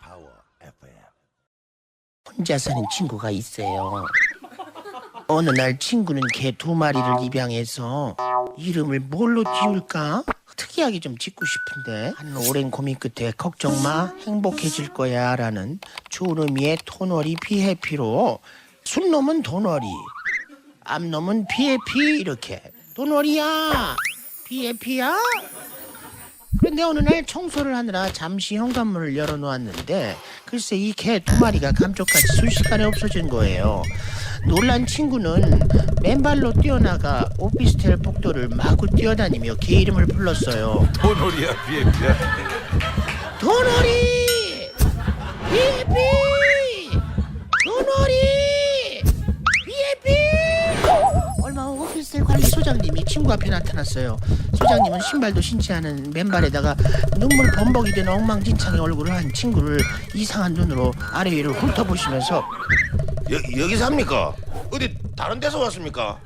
파워 FM. 혼자 사는 친구가 있어요. 어느 날 친구는 개 두 마리를 입양해서 이름을 뭘로 지을까? 특이하게 좀 짓고 싶은데. 한 오랜 고민 끝에 걱정 마. 행복해질 거야. 라는 좋은 의미의 토너리 비해피로 순놈은 도너리 암놈은 비해피. 이렇게. 도너리야. 비해피야 그런데 어느 날 청소를 하느라 잠시 현관문을 열어놓았는데 글쎄 이 개 두 마리가 감쪽같이 순식간에 없어진 거예요. 놀란 친구는 맨발로 뛰어나가 오피스텔 복도를 마구 뛰어다니며 개 이름을 불렀어요. 도놀이야 비행기야. 도놀이! 비에비! 오피스텔 관리 소장님이 친구 앞에 나타났어요. 소장님은 신발도 신지 않은 맨발에다가 눈물 범벅이 된 엉망진창의 얼굴을 한 친구를 이상한 눈으로 아래 위를 훑어보시면서 여, 여기 삽니까? 어디 다른 데서 왔습니까?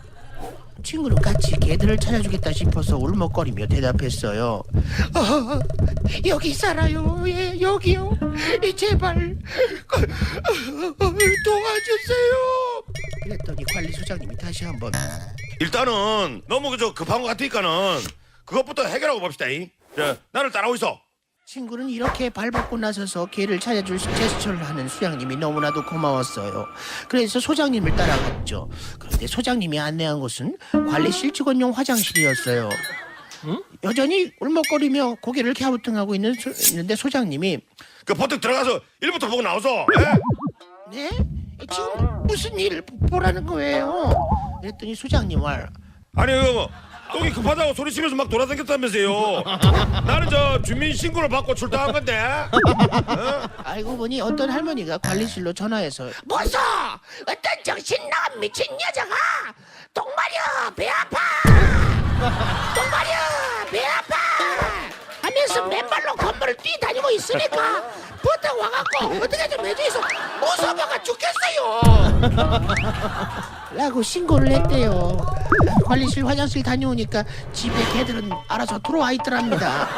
친구는 같이 개들을 찾아주겠다 싶어서 울먹거리며 대답했어요. 아, 여기 살아요. 예, 여기요. 예, 제발 도와주세요. 그랬더니 관리 소장님이 다시 한번 일단은 너무 그저 급한 것 같으니까는 그것부터 해결하고 봅시다. 이. 자, 나를 따라오 있어. 친구는 이렇게 발벗고 나서서 개를 찾아줄 제스처를 하는 수장님이 너무나도 고마웠어요. 그래서 소장님을 따라갔죠. 그런데 소장님이 안내한 곳은 관리실 직원용 화장실이었어요. 여전히 울먹거리며 고개를 갸우뚱하고 있는 소, 있는데 소장님이 그 버뜩 들어가서 일부터 보고 나오소. 예? 네? 지금 무슨 일 보라는 거예요? 그랬더니 소장님 말. 아니 이거 뭐 똥이 급하다고 소리치면서 막 돌아다녔다면서요. 나는 저 주민 신고를 받고 출동한 건데. 알고 보니 어떤 할머니가 관리실로 전화해서 뭐서! 어떤 정신 나간 미친 여자가 똥마려 배 아파! 똥마려 배 아파! 하면서 맨발로 건물을 뛰다니고 있으니까 버터 와갖고 어떻게 좀 해줘서 무서워가 죽겠어요. 라고 신고를 했대요. 관리실 화장실 다녀오니까 집에 개들은 알아서 들어와 있더랍니다.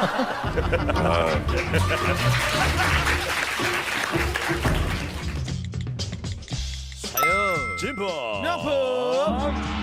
진포. 명품